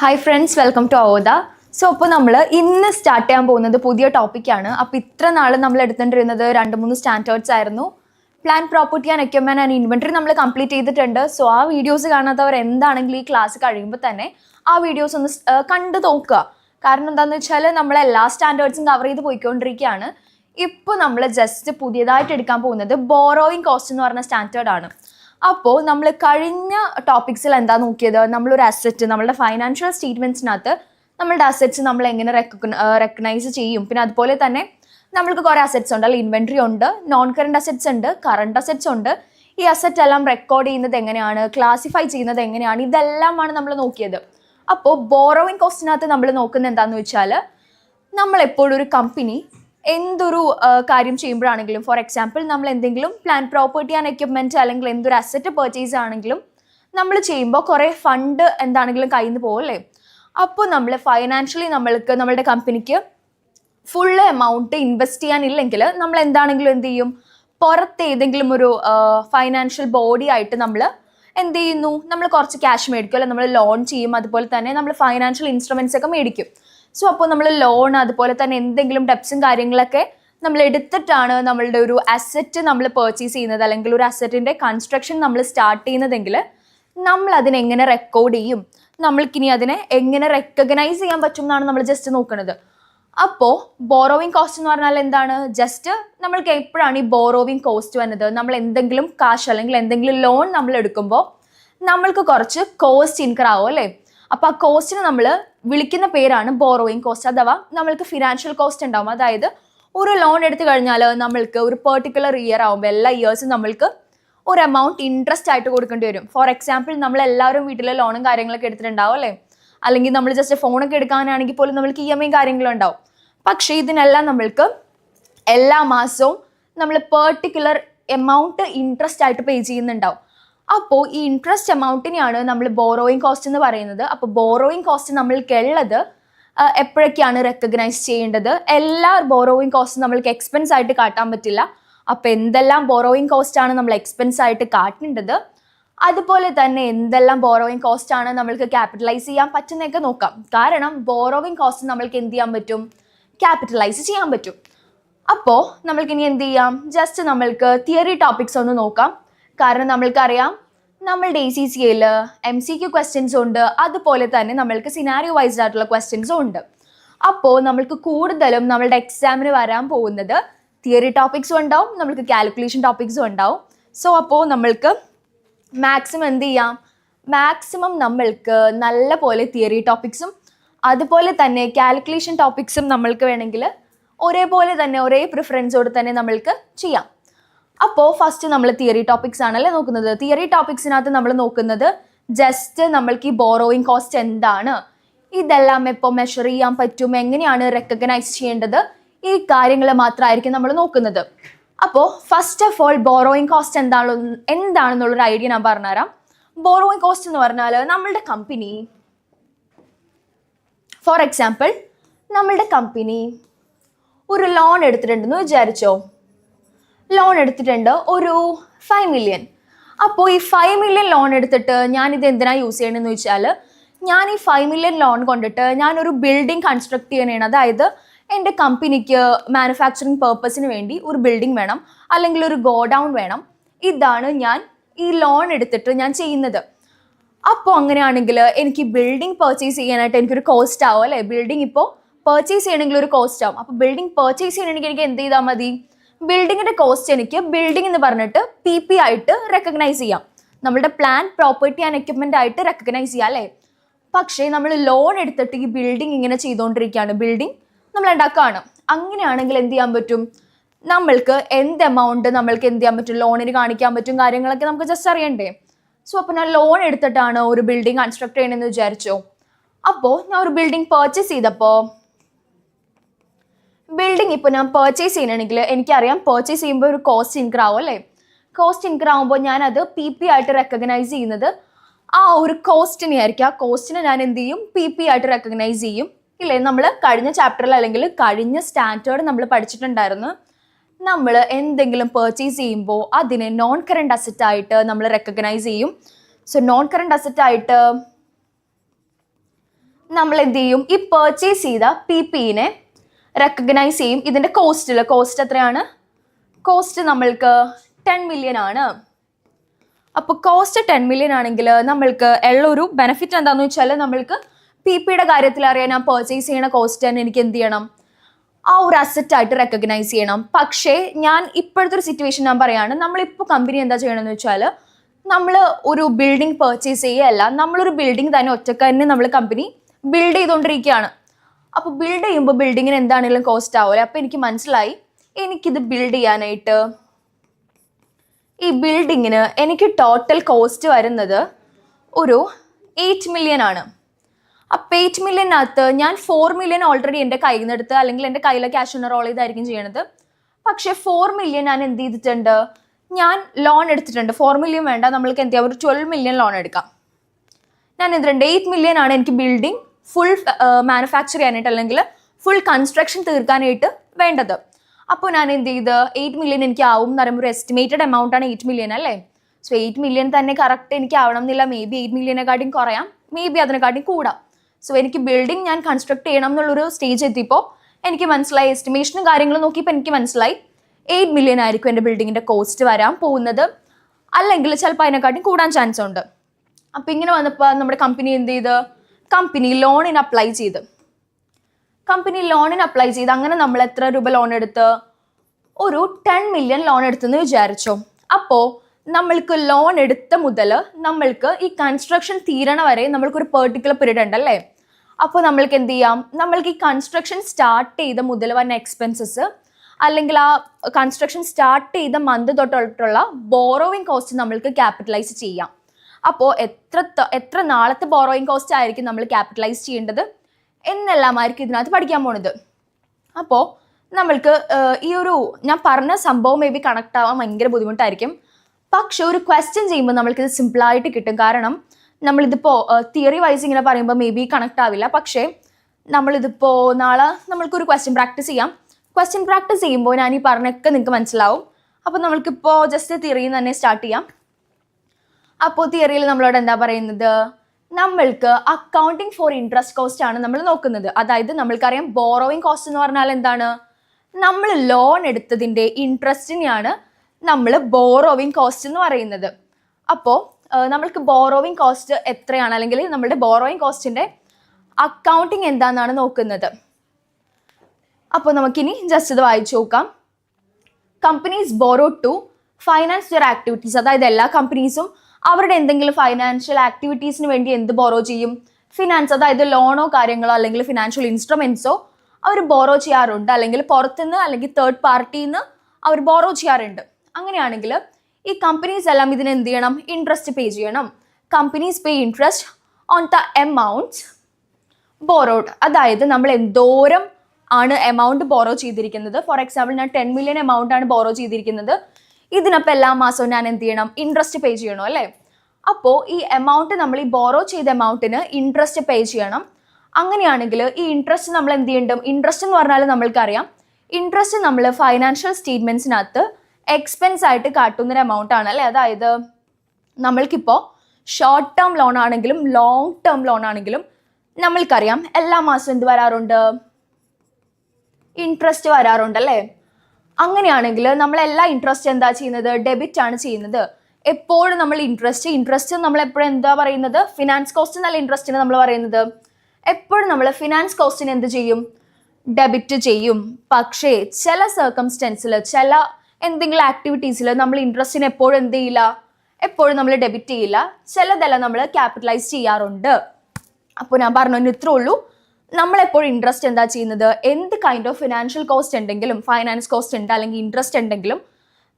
Hi friends welcome to Avoda so അപ്പോൾ നമ്മൾ ഇന്ന് സ്റ്റാർട്ട് ചെയ്യാൻ പോകുന്നത് പുതിയ ടോപ്പിക്കാണ് അപ്പോൾ ഇത്ര നാൾ നമ്മൾ എടുത്തുകൊണ്ടിരുന്നത് രണ്ട് മൂന്ന് സ്റ്റാൻഡേർഡ്സ് ആയിരുന്നു. Plan property and equipment and inventory നമ്മൾ കംപ്ലീറ്റ് ചെയ്തിട്ടുണ്ട്. സോ ആ വീഡിയോസ് കാണാത്തവർ എന്താണെങ്കിലും ഈ ക്ലാസ് കഴിയുമ്പോൾ തന്നെ ആ വീഡിയോസ് ഒന്ന് കണ്ട് നോക്കുക. കാരണം എന്താണെന്ന് വെച്ചാൽ നമ്മൾ എല്ലാ സ്റ്റാൻഡേർഡ്സും കവർ ചെയ്ത് പോയിക്കൊണ്ടിരിക്കുകയാണ്. ഇപ്പോൾ നമ്മൾ ജസ്റ്റ് പുതിയതായിട്ട് എടുക്കാൻ പോകുന്നത് ബോറോയിങ് കോസ്റ്റ് എന്ന് പറഞ്ഞ സ്റ്റാൻഡേർഡ് ആണ്. അപ്പോൾ നമ്മൾ കഴിഞ്ഞ ടോപ്പിക്സിൽ എന്താ നോക്കിയത്? നമ്മളൊരു അസറ്റ് നമ്മളുടെ ഫൈനാൻഷ്യൽ സ്റ്റേറ്റ്മെന്റ്സിനകത്ത് നമ്മളുടെ അസറ്റ്സ് നമ്മൾ എങ്ങനെ റെക്കഗ്നൈസ് ചെയ്യും. പിന്നെ അതുപോലെ തന്നെ നമ്മൾക്ക് കുറേ അസറ്റ്സ് ഉണ്ട്. അല്ലെങ്കിൽ ഇൻവെൻട്രി ഉണ്ട് നോൺ കറണ്ട് അസറ്റ്സ് ഉണ്ട് കറണ്ട് അസറ്റ്സ് ഉണ്ട്. ഈ അസറ്റ് എല്ലാം റെക്കോർഡ് ചെയ്യുന്നത് എങ്ങനെയാണ്? ക്ലാസിഫൈ ചെയ്യുന്നത് എങ്ങനെയാണ്? ഇതെല്ലാമാണ് നമ്മൾ നോക്കിയത്. അപ്പോൾ ബോറോവിങ് കോസ്റ്റിനകത്ത് നമ്മൾ നോക്കുന്നത് എന്താണെന്ന് വെച്ചാൽ നമ്മളെപ്പോഴും ഒരു കമ്പനി എന്തൊരു കാര്യം ചെയ്യുമ്പോഴാണെങ്കിലും ഫോർ എക്സാമ്പിൾ നമ്മൾ എന്തെങ്കിലും പ്ലാൻ പ്രോപ്പർട്ടി ആൻഡ് എക്യുപ്മെന്റ് അല്ലെങ്കിൽ എന്തൊരു അസറ്റ് പർച്ചേസ് ആണെങ്കിലും നമ്മൾ ചെയ്യുമ്പോൾ കുറേ ഫണ്ട് എന്താണെങ്കിലും കയ്യിൽ നിന്ന് പോകല്ലേ അപ്പോൾ നമ്മൾ ഫൈനാൻഷ്യലി നമ്മൾക്ക് നമ്മളുടെ കമ്പനിക്ക് ഫുൾ എമൗണ്ട് ഇൻവെസ്റ്റ് ചെയ്യാനില്ലെങ്കിൽ നമ്മൾ എന്താണെങ്കിലും എന്ത് ചെയ്യും? പുറത്ത് ഏതെങ്കിലും ഒരു ഫൈനാൻഷ്യൽ ബോഡി ആയിട്ട് നമ്മൾ എന്ത് ചെയ്യുന്നു? നമ്മൾ കുറച്ച് ക്യാഷ് മേടിക്കും അല്ലെങ്കിൽ നമ്മൾ ലോൺ ചെയ്യും. അതുപോലെ തന്നെ നമ്മൾ ഫൈനാൻഷ്യൽ ഇൻസ്ട്രുമെന്റ്സ് ഒക്കെ മേടിക്കും. സോ അപ്പോൾ നമ്മൾ ലോൺ അതുപോലെ തന്നെ എന്തെങ്കിലും ഡെപ്സും കാര്യങ്ങളൊക്കെ നമ്മൾ എടുത്തിട്ടാണ് നമ്മളുടെ ഒരു അസറ്റ് നമ്മൾ പർച്ചേസ് ചെയ്യുന്നത്. അല്ലെങ്കിൽ ഒരു അസറ്റിന്റെ കൺസ്ട്രക്ഷൻ നമ്മൾ സ്റ്റാർട്ട് ചെയ്യുന്നതെങ്കിൽ നമ്മൾ അതിനെങ്ങനെ റെക്കോർഡ് ചെയ്യും? നമ്മൾക്കിനി അതിനെ എങ്ങനെ റെക്കഗ്നൈസ് ചെയ്യാൻ പറ്റും എന്നാണ് നമ്മൾ ജസ്റ്റ് നോക്കുന്നത്. അപ്പോൾ ബോറോവിങ് കോസ്റ്റ് എന്ന് പറഞ്ഞാൽ എന്താണ്? ജസ്റ്റ് നമ്മൾക്ക് എപ്പോഴാണ് ഈ ബോറോവിങ് കോസ്റ്റ് വന്നത്? നമ്മൾ എന്തെങ്കിലും കാശ് അല്ലെങ്കിൽ എന്തെങ്കിലും ലോൺ നമ്മൾ എടുക്കുമ്പോൾ നമ്മൾക്ക് കുറച്ച് കോസ്റ്റ് ഇൻകർ ആവും അല്ലേ? അപ്പോൾ ആ കോസ്റ്റിന് നമ്മൾ വിളിക്കുന്ന പേരാണ് ബോറോയിങ് കോസ്റ്റ് അഥവാ നമ്മൾക്ക് ഫിനാൻഷ്യൽ കോസ്റ്റ് ഉണ്ടാവും. അതായത് ഒരു ലോൺ എടുത്തു കഴിഞ്ഞാൽ നമ്മൾക്ക് ഒരു പെർട്ടിക്കുലർ ഇയർ ആകുമ്പോൾ എല്ലാ ഇയേഴ്സും നമ്മൾക്ക് ഒരു എമൗണ്ട് ഇൻട്രസ്റ്റ് ആയിട്ട് കൊടുക്കേണ്ടി വരും. ഫോർ എക്സാമ്പിൾ നമ്മൾ എല്ലാവരും വീട്ടിലെ ലോണും കാര്യങ്ങളൊക്കെ എടുത്തിട്ടുണ്ടാവും അല്ലേ? അല്ലെങ്കിൽ നമ്മൾ ജസ്റ്റ് ഫോണൊക്കെ എടുക്കാനാണെങ്കിൽ പോലും നമ്മൾക്ക് ഇ എം ഐ കാര്യങ്ങളും ഉണ്ടാവും. പക്ഷേ ഇതിനെല്ലാം നമ്മൾക്ക് എല്ലാ മാസവും നമ്മൾ പെർട്ടിക്കുലർ എമൗണ്ട് ഇൻട്രസ്റ്റ് ആയിട്ട് പേ ചെയ്യുന്നുണ്ടാവും. അപ്പോൾ ഈ ഇൻട്രസ്റ്റ് എമൗണ്ടിനെയാണ് നമ്മൾ ബോറോയിങ് കോസ്റ്റ് എന്ന് പറയുന്നത്. അപ്പോൾ ബോറോയിങ് കോസ്റ്റ് നമ്മൾക്കുള്ളത് എപ്പോഴൊക്കെയാണ് റെക്കഗ്നൈസ് ചെയ്യേണ്ടത്? എല്ലാ ബോറോയിങ് കോസ്റ്റും നമ്മൾക്ക് എക്സ്പെൻസ് ആയിട്ട് കാട്ടാൻ പറ്റില്ല. അപ്പോൾ എന്തെല്ലാം ബോറോയിങ് കോസ്റ്റ് ആണ് നമ്മൾ എക്സ്പെൻസ് ആയിട്ട് കാട്ടേണ്ടത് അതുപോലെ തന്നെ എന്തെല്ലാം ബോറോയിങ് കോസ്റ്റ് ആണ് നമ്മൾക്ക് ക്യാപിറ്റലൈസ് ചെയ്യാൻ പറ്റുന്നതൊക്കെ നോക്കാം. കാരണം ബോറോവിങ് കോസ്റ്റ് നമ്മൾക്ക് എന്ത് ചെയ്യാൻ പറ്റും? ക്യാപിറ്റലൈസ് ചെയ്യാൻ പറ്റും. അപ്പോൾ നമ്മൾക്ക് ഇനി എന്ത് ചെയ്യാം? ജസ്റ്റ് നമ്മൾക്ക് തിയറി ടോപ്പിക്സ് ഒന്ന് നോക്കാം. കാരണം നമ്മൾക്കറിയാം നമ്മളുടെ എ സി സി എയിൽ എം സി ക്യു ക്വസ്റ്റ്യൻസ് ഉണ്ട്. അതുപോലെ തന്നെ നമ്മൾക്ക് സിനാരിയോ വൈസ്ഡ് ആയിട്ടുള്ള ക്വസ്റ്റ്യൻസും ഉണ്ട്. അപ്പോൾ നമ്മൾക്ക് കൂടുതലും നമ്മളുടെ എക്സാമിന് വരാൻ പോകുന്നത് തിയറി ടോപ്പിക്സും ഉണ്ടാവും നമ്മൾക്ക് കാൽക്കുലേഷൻ ടോപ്പിക്സും ഉണ്ടാവും. സോ അപ്പോൾ നമ്മൾക്ക് മാക്സിമം എന്ത് ചെയ്യാം? മാക്സിമം നമ്മൾക്ക് നല്ല പോലെ തിയറി ടോപ്പിക്സും അതുപോലെ തന്നെ കാൽക്കുലേഷൻ ടോപ്പിക്സും നമ്മൾക്ക് വേണമെങ്കിൽ ഒരേപോലെ തന്നെ ഒരേ പ്രിഫറൻസോട് തന്നെ നമ്മൾക്ക് ചെയ്യാം. അപ്പോൾ ഫസ്റ്റ് നമ്മൾ തിയറി ടോപ്പിക്സ് ആണല്ലേ നോക്കുന്നത്. തിയറി ടോപ്പിക്സിനകത്ത് നമ്മൾ നോക്കുന്നത് ജസ്റ്റ് നമ്മൾക്ക് ഈ ബോറോയിങ് കോസ്റ്റ് എന്താണ്? ഇതെല്ലാം എപ്പോൾ മെഷർ ചെയ്യാൻ പറ്റും? എങ്ങനെയാണ് റെക്കഗ്നൈസ് ചെയ്യേണ്ടത്? ഈ കാര്യങ്ങൾ മാത്രമായിരിക്കും നമ്മൾ നോക്കുന്നത്. അപ്പോൾ first of all borrowing cost എന്താണ് എന്താണെന്നുള്ളൊരു ഐഡിയ ഞാൻ പറഞ്ഞുതരാം. ബോറോയിങ് കോസ്റ്റ് എന്ന് പറഞ്ഞാൽ നമ്മളുടെ കമ്പനി ഫോർ എക്സാമ്പിൾ നമ്മളുടെ കമ്പനി ഒരു ലോൺ എടുത്തിട്ടുണ്ടെന്ന് വിചാരിച്ചോ? ലോൺ എടുത്തിട്ടുണ്ട് ഒരു ഫൈവ് മില്യൺ അപ്പോൾ ഈ ഫൈവ് മില്യൺ ലോൺ എടുത്തിട്ട് ഞാൻ ഇത് എന്തിനാ യൂസ് ചെയ്യണമെന്ന് വെച്ചാൽ ഞാൻ ഈ ഫൈവ് മില്യൺ ലോൺ കൊണ്ടിട്ട് ഞാനൊരു ബിൽഡിംഗ് കൺസ്ട്രക്ട് ചെയ്യണേണ്. അതായത് എന്റെ കമ്പനിക്ക് മാനുഫാക്ചറിങ് പേർപ്പസിന് വേണ്ടി ഒരു ബിൽഡിംഗ് വേണം അല്ലെങ്കിൽ ഒരു ഗോഡൗൺ വേണം. ഇതാണ് ഞാൻ ഈ ലോൺ എടുത്തിട്ട് ഞാൻ ചെയ്യുന്നത്. അപ്പോൾ അങ്ങനെയാണെങ്കിൽ എനിക്ക് ബിൽഡിംഗ് പർച്ചേസ് ചെയ്യാനായിട്ട് എനിക്കൊരു കോസ്റ്റ് ആവും അല്ലേ? ബിൽഡിംഗ് ഇപ്പോൾ പർച്ചേസ് ചെയ്യണമെങ്കിൽ ഒരു കോസ്റ്റ് ആവും. അപ്പോൾ ബിൽഡിംഗ് പർച്ചേസ് ചെയ്യണമെങ്കിൽ എനിക്ക് എന്ത് ചെയ്താൽ മതി? ബിൽഡിങ്ങിന്റെ കോസ്റ്റ് എനിക്ക് ബിൽഡിംഗ് എന്ന് പറഞ്ഞിട്ട് പി പി ആയിട്ട് റെക്കഗ്നൈസ് ചെയ്യാം. നമ്മുടെ പ്ലാൻ പ്രോപ്പർട്ടി ആൻഡ് എക്യുപ്മെന്റ് ആയിട്ട് റെക്കഗ്നൈസ് ചെയ്യാം അല്ലേ? പക്ഷേ നമ്മൾ ലോൺ എടുത്തിട്ട് ഈ ബിൽഡിംഗ് ഇങ്ങനെ ചെയ്തുകൊണ്ടിരിക്കുകയാണ് ബിൽഡിംഗ് നമ്മൾ ഉണ്ടാക്കുകയാണ് അങ്ങനെയാണെങ്കിൽ എന്ത് ചെയ്യാൻ പറ്റും? നമ്മൾക്ക് എന്ത് എമൗണ്ട് നമ്മൾക്ക് എന്ത് ചെയ്യാൻ പറ്റും? ലോണിന് കാണിക്കാൻ പറ്റും കാര്യങ്ങളൊക്കെ നമുക്ക് ജസ്റ്റ് അറിയണ്ടേ. സോ അപ്പോൾ ഞാൻ ലോൺ എടുത്തിട്ടാണ് ഒരു ബിൽഡിംഗ് കൺസ്ട്രക്ട് ചെയ്യണമെന്ന് വിചാരിച്ചോ. അപ്പോൾ ഞാൻ ഒരു ബിൽഡിംഗ് പർച്ചേസ് ചെയ്തപ്പോൾ ബിൽഡിംഗ് ഇപ്പോൾ ഞാൻ പർച്ചേസ് ചെയ്യണമെങ്കിൽ എനിക്കറിയാം പർച്ചേസ് ചെയ്യുമ്പോൾ ഒരു കോസ്റ്റ് ഇൻക്രീ ആവും അല്ലേ? കോസ്റ്റ് ഇൻക്രീ ആവുമ്പോൾ ഞാനത് പി പി ആയിട്ട് റെക്കഗ്നൈസ് ചെയ്യുന്നത്. ആ ഒരു കോസ്റ്റിനെ ആയിരിക്കും. ആ കോസ്റ്റിനെ ഞാൻ എന്ത് ചെയ്യും? പി പി ആയിട്ട് റെക്കഗ്നൈസ് ചെയ്യും. ഇല്ലേ? നമ്മൾ കഴിഞ്ഞ ചാപ്റ്ററിൽ അല്ലെങ്കിൽ കഴിഞ്ഞ സ്റ്റാൻഡേർഡ് നമ്മൾ പഠിച്ചിട്ടുണ്ടായിരുന്നു. നമ്മൾ എന്തെങ്കിലും പർച്ചേസ് ചെയ്യുമ്പോൾ അതിനെ നോൺ കറണ്ട് അസറ്റ് ആയിട്ട് നമ്മൾ റെക്കഗ്നൈസ് ചെയ്യും. സോ നോൺ കറണ്ട് അസറ്റ് ആയിട്ട് നമ്മൾ എന്ത് ചെയ്യും? ഈ പർച്ചേസ് ചെയ്ത പി പിനെ റെക്കഗ്നൈസ് ചെയ്യും. ഇതിന്റെ കോസ്റ്റിൽ കോസ്റ്റ് എത്രയാണ്? കോസ്റ്റ് നമ്മൾക്ക് ടെൻ മില്യൺ ആണ്. അപ്പോൾ കോസ്റ്റ് ടെൻ മില്യൺ ആണെങ്കിൽ നമ്മൾക്ക് ഉള്ളൊരു ബെനിഫിറ്റ് എന്താണെന്ന് വെച്ചാൽ നമ്മൾക്ക് പി പിയുടെ കാര്യത്തിൽ അറിയാൻ ആ പർച്ചേസ് ചെയ്യണ കോസ്റ്റ് തന്നെ എനിക്ക് എന്ത് ചെയ്യണം? ആ ഒരു അസറ്റ് ആയിട്ട് റെക്കഗ്നൈസ് ചെയ്യണം. പക്ഷേ ഞാൻ ഇപ്പോഴത്തെ ഒരു സിറ്റുവേഷൻ ഞാൻ പറയുകയാണ് നമ്മളിപ്പോൾ കമ്പനി എന്താ ചെയ്യണമെന്ന് വെച്ചാൽ നമ്മൾ ഒരു ബിൽഡിംഗ് പർച്ചേസ് ചെയ്യുകയല്ല നമ്മളൊരു ബിൽഡിംഗ് തന്നെ ഒറ്റയ്ക്ക് തന്നെ നമ്മൾ കമ്പനി ബിൽഡ് ചെയ്തുകൊണ്ടിരിക്കുകയാണ് അപ്പോൾ ബിൽഡ് ചെയ്യുമ്പോൾ ബിൽഡിങ്ങിന് എന്താണെങ്കിലും കോസ്റ്റ് ആവില്ല അപ്പോൾ എനിക്ക് മനസ്സിലായി. എനിക്കിത് ബിൽഡ് ചെയ്യാനായിട്ട് ഈ ബിൽഡിങ്ങിന് എനിക്ക് ടോട്ടൽ കോസ്റ്റ് വരുന്നത് ഒരു എയ്റ്റ് മില്യൺ ആണ്. അപ്പം എയ്റ്റ് മില്യനകത്ത് ഞാൻ ഫോർ മില്യൺ ഓൾറെഡി എന്റെ കയ്യിൽ നിന്ന് എടുത്ത് അല്ലെങ്കിൽ എന്റെ കയ്യിലെ ക്യാഷ് ഒന്ന് റോൾ ചെയ്തായിരിക്കും ചെയ്യണത്. പക്ഷേ ഫോർ മില്യൺ ഞാൻ എന്ത് ചെയ്തിട്ടുണ്ട്? ഞാൻ ലോൺ എടുത്തിട്ടുണ്ട്. ഫോർ മില്യൺ വേണ്ട. നമ്മൾക്ക് എന്ത് ചെയ്യാം? ഒരു ട്വൽവ് മില്യൺ ലോൺ എടുക്കാം. ഞാൻ എന്തിട്ടുണ്ട് എയ്റ്റ് മില്യൺ ആണ് എനിക്ക് ബിൽഡിംഗ് ഫുൾ മാനുഫാക്ചർ ചെയ്യാനായിട്ട് അല്ലെങ്കിൽ ഫുൾ കൺസ്ട്രക്ഷൻ തീർക്കാനായിട്ട് വേണ്ടത്. അപ്പോൾ ഞാൻ എന്ത് ചെയ്ത് എയ്റ്റ് മില്യൺ എനിക്ക് ആവും എന്ന് പറയുമ്പോൾ ഒരു എസ്റ്റിമേറ്റഡ് എമൗണ്ട് ആണ് എയ്റ്റ് മില്യൺ അല്ലേ? സോ എയ്റ്റ് മില്യൺ തന്നെ കറക്റ്റ് എനിക്ക് ആവണം എന്നില്ല മേ ബി എയ്റ്റ് മില്യനെക്കാട്ടിയും കുറയാം. മേ ബി അതിനെക്കാട്ടിയും കൂടാം. സോ എനിക്ക് ബിൽഡിംഗ് ഞാൻ കൺസ്ട്രക്ട് ചെയ്യണം എന്നുള്ളൊരു സ്റ്റേജ് എത്തിയപ്പോൾ എനിക്ക് മനസ്സിലായി. എസ്റ്റിമേഷനും കാര്യങ്ങളും നോക്കിയപ്പോൾ എനിക്ക് മനസ്സിലായി. എയ്റ്റ് മില്യൺ ആയിരിക്കും എന്റെ ബിൽഡിങ്ങിന്റെ കോസ്റ്റ് വരാൻ പോകുന്നത്. അല്ലെങ്കിൽ ചിലപ്പോൾ അതിനെക്കാട്ടിയും കൂടാൻ ചാൻസ് ഉണ്ട്. അപ്പോൾ ഇങ്ങനെ വന്നപ്പോൾ നമ്മുടെ കമ്പനി എന്ത് ചെയ്ത് കമ്പനി ലോണിന് അപ്ലൈ ചെയ്ത്. കമ്പനി ലോണിന് അപ്ലൈ ചെയ്ത് അങ്ങനെ നമ്മൾ എത്ര രൂപ ലോൺ എടുത്ത്? ഒരു ടെൻ മില്യൺ ലോൺ എടുത്തെന്ന് വിചാരിച്ചോ. അപ്പോൾ നമ്മൾക്ക് ലോൺ എടുത്ത മുതൽ നമ്മൾക്ക് ഈ കൺസ്ട്രക്ഷൻ തീരണ വരെ നമ്മൾക്കൊരു പെർട്ടിക്കുലർ പീരീഡ് ഉണ്ടല്ലേ? അപ്പോൾ നമ്മൾക്ക് എന്ത് ചെയ്യാം? നമ്മൾക്ക് ഈ കൺസ്ട്രക്ഷൻ സ്റ്റാർട്ട് ചെയ്ത മുതൽ വന്ന എക്സ്പെൻസസ് അല്ലെങ്കിൽ ആ കൺസ്ട്രക്ഷൻ സ്റ്റാർട്ട് ചെയ്ത മന്ത് തൊട്ടുള്ള ബോറോവിങ് കോസ്റ്റ് നമ്മൾക്ക് ക്യാപിറ്റലൈസ് ചെയ്യാം. അപ്പോൾ എത്ര എത്ര നാളത്തെ ബോറോയിങ് കോസ്റ്റ് ആയിരിക്കും നമ്മൾ ക്യാപിറ്റലൈസ് ചെയ്യേണ്ടത്? എന്നെല്ലാമായിരിക്കും ഇതിനകത്ത് പഠിക്കാൻ പോണത്. അപ്പോൾ നമ്മൾക്ക് ഈ ഒരു ഞാൻ പറഞ്ഞ സംഭവം മേ ബി കണക്ട് ആവാൻ ഭയങ്കര ബുദ്ധിമുട്ടായിരിക്കും. പക്ഷെ ഒരു ക്വസ്റ്റ്യൻ ചെയ്യുമ്പോൾ നമ്മൾക്കിത് സിമ്പിളായിട്ട് കിട്ടും. കാരണം നമ്മളിതിപ്പോൾ തിയറി വൈസ് ഇങ്ങനെ പറയുമ്പോൾ മേ ബി കണക്ട് ആവില്ല. പക്ഷേ നമ്മളിതിപ്പോൾ നാളെ നമ്മൾക്കൊരു ക്വസ്റ്റ്യൻ പ്രാക്ടീസ് ചെയ്യാം. ക്വസ്റ്റ്യൻ പ്രാക്ടീസ് ചെയ്യുമ്പോൾ ഞാൻ ഈ പറഞ്ഞൊക്കെ നിങ്ങൾക്ക് മനസ്സിലാവും. അപ്പോൾ നമ്മൾക്കിപ്പോൾ ജസ്റ്റ് തിയറിയിൽ നിന്ന് തന്നെ സ്റ്റാർട്ട് ചെയ്യാം. അപ്പോൾ തിയറിയിൽ നമ്മളോട് എന്താ പറയുന്നത്? നമ്മൾക്ക് അക്കൗണ്ടിങ് ഫോർ ഇൻട്രസ്റ്റ് കോസ്റ്റ് ആണ് നമ്മൾ നോക്കുന്നത്. അതായത് നമ്മൾക്കറിയാം ബോറോയിങ് കോസ്റ്റ് എന്ന് പറഞ്ഞാൽ എന്താണ്? നമ്മൾ ലോൺ എടുത്തതിന്റെ ഇൻട്രസ്റ്റിനെയാണ് നമ്മൾ ബോറോവിങ് കോസ്റ്റ് എന്ന് പറയുന്നത്. അപ്പോൾ നമ്മൾക്ക് ബോറോവിങ് കോസ്റ്റ് എത്രയാണ്? അല്ലെങ്കിൽ നമ്മുടെ ബോറോയിങ് കോസ്റ്റിന്റെ അക്കൗണ്ടിങ് എന്താണെന്നാണ് നോക്കുന്നത്. അപ്പോൾ നമുക്കിനി ജസ്റ്റ് ഇത് വായിച്ചു നോക്കാം. Companies borrow to finance their activities അതായത് എല്ലാ കമ്പനീസും അവരുടെ എന്തെങ്കിലും ഫൈനാൻഷ്യൽ ആക്ടിവിറ്റീസിന് വേണ്ടി എന്ത് ബോറോ ചെയ്യും? ഫിനാൻസ് അതായത് ലോണോ കാര്യങ്ങളോ അല്ലെങ്കിൽ ഫിനാൻഷ്യൽ ഇൻസ്ട്രുമെന്റ്സോ അവർ ബോറോ ചെയ്യാറുണ്ട്. അല്ലെങ്കിൽ പുറത്തുനിന്ന് അല്ലെങ്കിൽ തേർഡ് പാർട്ടിയിൽ നിന്ന് അവർ ബോറോ ചെയ്യാറുണ്ട്. അങ്ങനെയാണെങ്കിൽ ഈ കമ്പനീസ് എല്ലാം ഇതിന് എന്ത് ചെയ്യണം? ഇൻട്രസ്റ്റ് പേ ചെയ്യണം. Companies pay interest on the amounts borrowed അതായത് നമ്മൾ എന്തോരം ആണ് എമൗണ്ട് ബോറോ ചെയ്തിരിക്കുന്നത്? ഫോർ എക്സാമ്പിൾ ഞാൻ ടെൻ മില്യൺ എമൗണ്ട് ആണ് ബോറോ ചെയ്തിരിക്കുന്നത്. ഇതിനപ്പോൾ എല്ലാ മാസവും ഞാൻ എന്ത് ചെയ്യണം? ഇൻട്രസ്റ്റ് പേ ചെയ്യണം അല്ലേ? അപ്പോൾ ഈ എമൗണ്ട് നമ്മൾ ഈ ബോറോ ചെയ്ത എമൗണ്ടിന് ഇൻട്രസ്റ്റ് പേ ചെയ്യണം. അങ്ങനെയാണെങ്കിൽ ഈ ഇൻട്രസ്റ്റ് നമ്മൾ എന്ത് ചെയ്യണ്ടും ഇൻട്രസ്റ്റ് എന്ന് പറഞ്ഞാൽ നമ്മൾക്കറിയാം. ഇൻട്രസ്റ്റ് നമ്മൾ ഫൈനാൻഷ്യൽ സ്റ്റേറ്റ്മെന്റ്സിനകത്ത് എക്സ്പെൻസ് ആയിട്ട് കാട്ടുന്ന ഒരു എമൗണ്ട് ആണ് അല്ലേ? അതായത് നമ്മൾക്കിപ്പോൾ ഷോർട്ട് ടേം ലോൺ ആണെങ്കിലും ലോങ് ടേം ലോൺ ആണെങ്കിലും നമ്മൾക്കറിയാം എല്ലാ മാസവും എന്ത് വരാറുണ്ട്? ഇൻട്രസ്റ്റ് വരാറുണ്ട് അല്ലേ? അങ്ങനെയാണെങ്കിൽ നമ്മൾ എല്ലാ ഇൻട്രസ്റ്റ് എന്താ ചെയ്യുന്നത്? ഡെബിറ്റ് ആണ് ചെയ്യുന്നത്. എപ്പോഴും നമ്മൾ ഇൻട്രസ്റ്റ് ഇൻട്രസ്റ്റ് നമ്മൾ എപ്പോഴും എന്താ പറയുന്നത്? ഫിനാൻസ് കോസ്റ്റ് നല്ല ഇൻട്രസ്റ്റിന് നമ്മൾ പറയുന്നത്. എപ്പോഴും നമ്മൾ ഫിനാൻസ് കോസ്റ്റിന് എന്ത് ചെയ്യും? ഡെബിറ്റ് ചെയ്യും. പക്ഷേ ചില സർക്കംസ്റ്റൻസിൽ ചില എന്തെങ്കിലും ആക്ടിവിറ്റീസിൽ നമ്മൾ ഇൻട്രസ്റ്റിന് എപ്പോഴും എന്ത് ചെയ്യില്ല? എപ്പോഴും നമ്മൾ ഡെബിറ്റ് ചെയ്യില്ല. ചിലതെല്ലാം നമ്മൾ ക്യാപിറ്റലൈസ് ചെയ്യാറുണ്ട്. അപ്പോൾ ഞാൻ പറഞ്ഞു ഇത്രേ ഉള്ളൂ. നമ്മളെപ്പോഴും ഇൻട്രസ്റ്റ് എന്താ ചെയ്യുന്നത്? എന്ത് കൈൻഡ് ഓഫ് ഫിനാൻഷ്യൽ കോസ്റ്റ് ഉണ്ടെങ്കിലും ഫൈനാൻസ് കോസ്റ്റ് ഉണ്ട് അല്ലെങ്കിൽ ഇൻട്രസ്റ്റ് ഉണ്ടെങ്കിലും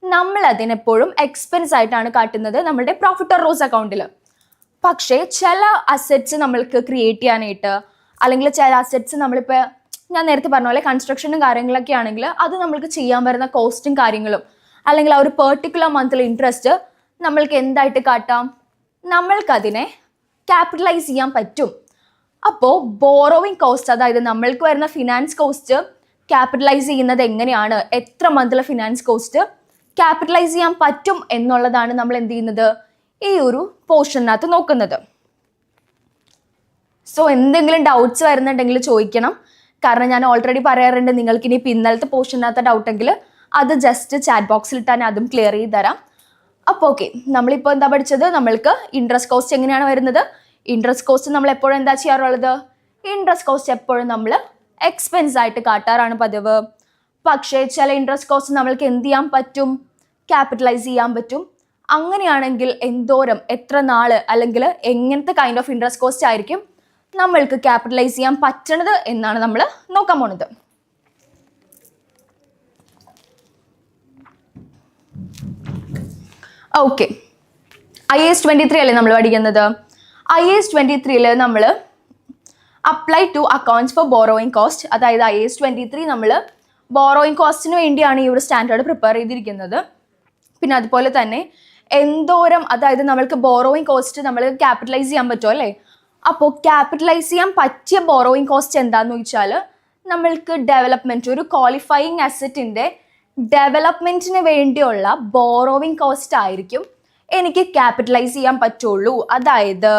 നമ്മൾ അതിനെപ്പോഴും എക്സ്പെൻസ് ആയിട്ടാണ് കാട്ടുന്നത് നമ്മുടെ പ്രോഫിറ്റ് ഓർ ലോസ് അക്കൗണ്ടിൽ പക്ഷേ ചില അസറ്റ്സ് നമ്മൾക്ക് ക്രിയേറ്റ് ചെയ്യാനായിട്ട് അല്ലെങ്കിൽ ചില അസറ്റ്സ് നമ്മളിപ്പോൾ ഞാൻ നേരത്തെ പറഞ്ഞ പോലെ കൺസ്ട്രക്ഷനും കാര്യങ്ങളൊക്കെ ആണെങ്കിൽ അത് നമ്മൾക്ക് ചെയ്യാൻ വരുന്ന കോസ്റ്റും കാര്യങ്ങളും അല്ലെങ്കിൽ ആ ഒരു പെർട്ടിക്കുലർ മന്തിലെ ഇൻട്രസ്റ്റ് നമ്മൾക്ക് എന്തായിട്ട് കാട്ടാം? നമ്മൾക്കതിനെ ക്യാപിറ്റലൈസ് ചെയ്യാൻ പറ്റും. അപ്പോൾ ബോറോവിങ് കോസ്റ്റ് അതായത് നമ്മൾക്ക് വരുന്ന ഫിനാൻസ് കോസ്റ്റ് ക്യാപിറ്റലൈസ് ചെയ്യുന്നത് എങ്ങനെയാണ്? എത്ര മന്തിലെ ഫിനാൻസ് കോസ്റ്റ് ക്യാപിറ്റലൈസ് ചെയ്യാൻ പറ്റും എന്നുള്ളതാണ് നമ്മൾ എന്ത് ചെയ്യുന്നത്? ഈ ഒരു പോർഷനകത്ത് നോക്കുന്നത്. സോ എന്തെങ്കിലും ഡൗട്ട്സ് വരുന്നുണ്ടെങ്കിൽ ചോദിക്കണം. കാരണം ഞാൻ ഓൾറെഡി പറയാറുണ്ട് നിങ്ങൾക്ക് ഇനി പിന്നലത്തെ ഇന്നലത്തെ ഡൗട്ട് എങ്കിൽ അത് ജസ്റ്റ് ചാറ്റ് ബോക്സിൽ ഇട്ടാൽ അതും ക്ലിയർ ചെയ്ത് തരാം. അപ്പോൾ ഓക്കെ നമ്മളിപ്പോൾ എന്താ പഠിച്ചത്? നമ്മൾക്ക് ഇൻട്രസ്റ്റ് കോസ്റ്റ് എങ്ങനെയാണ് വരുന്നത്? ഇൻട്രസ്റ്റ് കോസ്റ്റ് നമ്മൾ എപ്പോഴും എന്താ ചെയ്യാറുള്ളത്? ഇൻട്രസ്റ്റ് കോസ്റ്റ് എപ്പോഴും നമ്മൾ എക്സ്പെൻസ് ആയിട്ട് കാട്ടാറാണ് പതിവ്. പക്ഷേ ചില ഇൻട്രസ്റ്റ് കോസ്റ്റ് നമ്മൾക്ക് എന്ത് ചെയ്യാൻ പറ്റും? ക്യാപിറ്റലൈസ് ചെയ്യാൻ പറ്റും. അങ്ങനെയാണെങ്കിൽ എന്തോരം എത്ര നാൾ അല്ലെങ്കിൽ എങ്ങനത്തെ കൈൻഡ് ഓഫ് ഇൻട്രസ്റ്റ് കോസ്റ്റ് ആയിരിക്കും നമ്മൾക്ക് ക്യാപിറ്റലൈസ് ചെയ്യാൻ പറ്റണത് എന്നാണ് നമ്മൾ നോക്കാൻ പോണത്. Okay I S twenty three അല്ലേ നമ്മൾ പഠിക്കുന്നത്? ഐ എസ് ട്വന്റി ത്രീയിൽ നമ്മൾ apply to accounts for borrowing cost അതായത് ഐ എസ് ട്വന്റി ത്രീ നമ്മൾ ബോറോയിങ് കോസ്റ്റിന് വേണ്ടിയാണ് ഈ ഒരു സ്റ്റാൻഡേർഡ് പ്രിപ്പയർ ചെയ്തിരിക്കുന്നത്. പിന്നെ അതുപോലെ തന്നെ എന്തോരം അതായത് നമ്മൾക്ക് ബോറോയിങ് കോസ്റ്റ് നമ്മൾ ക്യാപിറ്റലൈസ് ചെയ്യാൻ പറ്റുമോ അല്ലേ? അപ്പോൾ ക്യാപിറ്റലൈസ് ചെയ്യാൻ പറ്റിയ ബോറോയിങ് കോസ്റ്റ് എന്താണെന്ന് ചോദിച്ചാൽ നമ്മൾക്ക് ഡെവലപ്മെന്റ് ഒരു ക്വാളിഫയിങ് അസറ്റിന്റെ ഡെവലപ്മെന്റിന് വേണ്ടിയുള്ള ബോറോവിങ് കോസ്റ്റ് ആയിരിക്കും എനിക്ക് ക്യാപിറ്റലൈസ് ചെയ്യാൻ പറ്റുള്ളൂ. അതായത്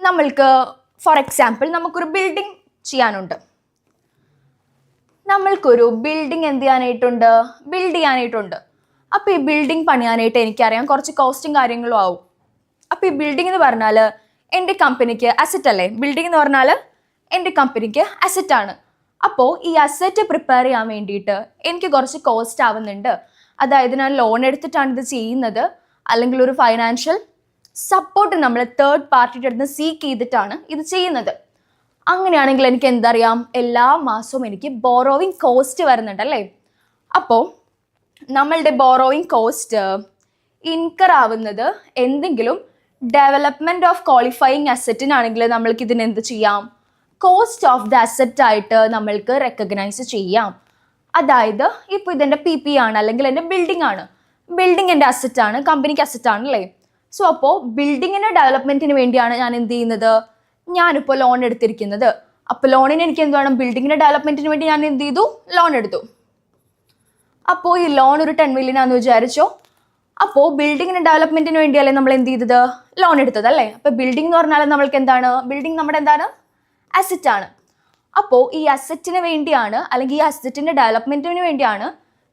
നമ്മൾക്ക് ഫോർ എക്സാമ്പിൾ നമുക്കൊരു ബിൽഡിംഗ് ചെയ്യാനുണ്ട്. നമ്മൾക്കൊരു ബിൽഡിംഗ് എന്ത് ചെയ്യാനായിട്ടുണ്ട്? ബിൽഡ് ചെയ്യാനായിട്ടുണ്ട്. അപ്പോൾ ഈ ബിൽഡിംഗ് പണിയാനായിട്ട് എനിക്കറിയാം. കുറച്ച് കോസ്റ്റും കാര്യങ്ങളും ആവും. അപ്പോൾ ഈ ബിൽഡിംഗ് എന്ന് പറഞ്ഞാൽ എന്റെ കമ്പനിക്ക് അസറ്റ് അല്ലേ? ബിൽഡിംഗ് എന്ന് പറഞ്ഞാൽ എന്റെ കമ്പനിക്ക് അസറ്റ് ആണ്. അപ്പോൾ ഈ അസറ്റ് പ്രിപ്പയർ ചെയ്യാൻ വേണ്ടിയിട്ട് എനിക്ക് കുറച്ച് കോസ്റ്റ് ആവുന്നുണ്ട്. അതായത് ഞാൻ ലോൺ എടുത്തിട്ടാണ് ഇത് ചെയ്യുന്നത്. അല്ലെങ്കിൽ ഒരു ഫൈനാൻഷ്യൽ സപ്പോർട്ട് നമ്മൾ തേർഡ് പാർട്ടിയുടെ അടുത്ത് സീക്ക് ചെയ്തിട്ടാണ് ഇത് ചെയ്യുന്നത്. അങ്ങനെയാണെങ്കിൽ എനിക്ക് എന്തറിയാം? എല്ലാ മാസവും എനിക്ക് ബോറോവിങ് കോസ്റ്റ് വരുന്നുണ്ട് അല്ലേ? അപ്പോൾ നമ്മളുടെ ബോറോയിങ് കോസ്റ്റ് ഇൻകർ ആവുന്നത് എന്തെങ്കിലും ഡെവലപ്മെന്റ് ഓഫ് ക്വാളിഫയിങ് അസറ്റിനാണെങ്കിൽ നമ്മൾക്ക് ഇതിനെന്ത് ചെയ്യാം? കോസ്റ്റ് ഓഫ് ദ അസറ്റ് ആയിട്ട് നമ്മൾക്ക് റെക്കഗ്നൈസ് ചെയ്യാം. അതായത് ഇപ്പോൾ ഇതെന്റെ പി പി ആണ് അല്ലെങ്കിൽ എന്റെ ബിൽഡിംഗ് ആണ്. ബിൽഡിംഗ് എന്റെ ആണ് കമ്പനിക്ക് അസറ്റ് ആണ് അല്ലേ സോ അപ്പോൾ ബിൽഡിങ്ങിന്റെ ഡെവലപ്മെന്റിന് വേണ്ടിയാണ് ഞാൻ എന്ത് ചെയ്യുന്നത്? ഞാനിപ്പോൾ ലോൺ എടുത്തിരിക്കുന്നത്. അപ്പോൾ ലോണിന് എനിക്ക് എന്ത് വേണം? ബിൽഡിങ്ങിന്റെ ഡെവലപ്മെന്റിന് വേണ്ടി ഞാൻ എന്ത് ചെയ്തു? ലോൺ എടുത്തു. അപ്പോൾ ഈ ലോൺ ഒരു ടെൻ മില്യൺ ആണെന്ന് വിചാരിച്ചോ? അപ്പോൾ ബിൽഡിങ്ങിന് ഡെവലപ്മെന്റിന് വേണ്ടിയല്ലേ നമ്മൾ എന്ത് ചെയ്തത്? ലോൺ എടുത്തത് അല്ലേ? അപ്പോൾ ബിൽഡിംഗ് എന്ന് പറഞ്ഞാൽ നമ്മൾക്ക് എന്താണ്? ബിൽഡിംഗ് നമ്മുടെ എന്താണ്? അസറ്റ് ആണ്. അപ്പോൾ ഈ അസറ്റിന് വേണ്ടിയാണ് അല്ലെങ്കിൽ ഈ അസറ്റിന്റെ ഡെവലപ്മെന്റിന് വേണ്ടിയാണ്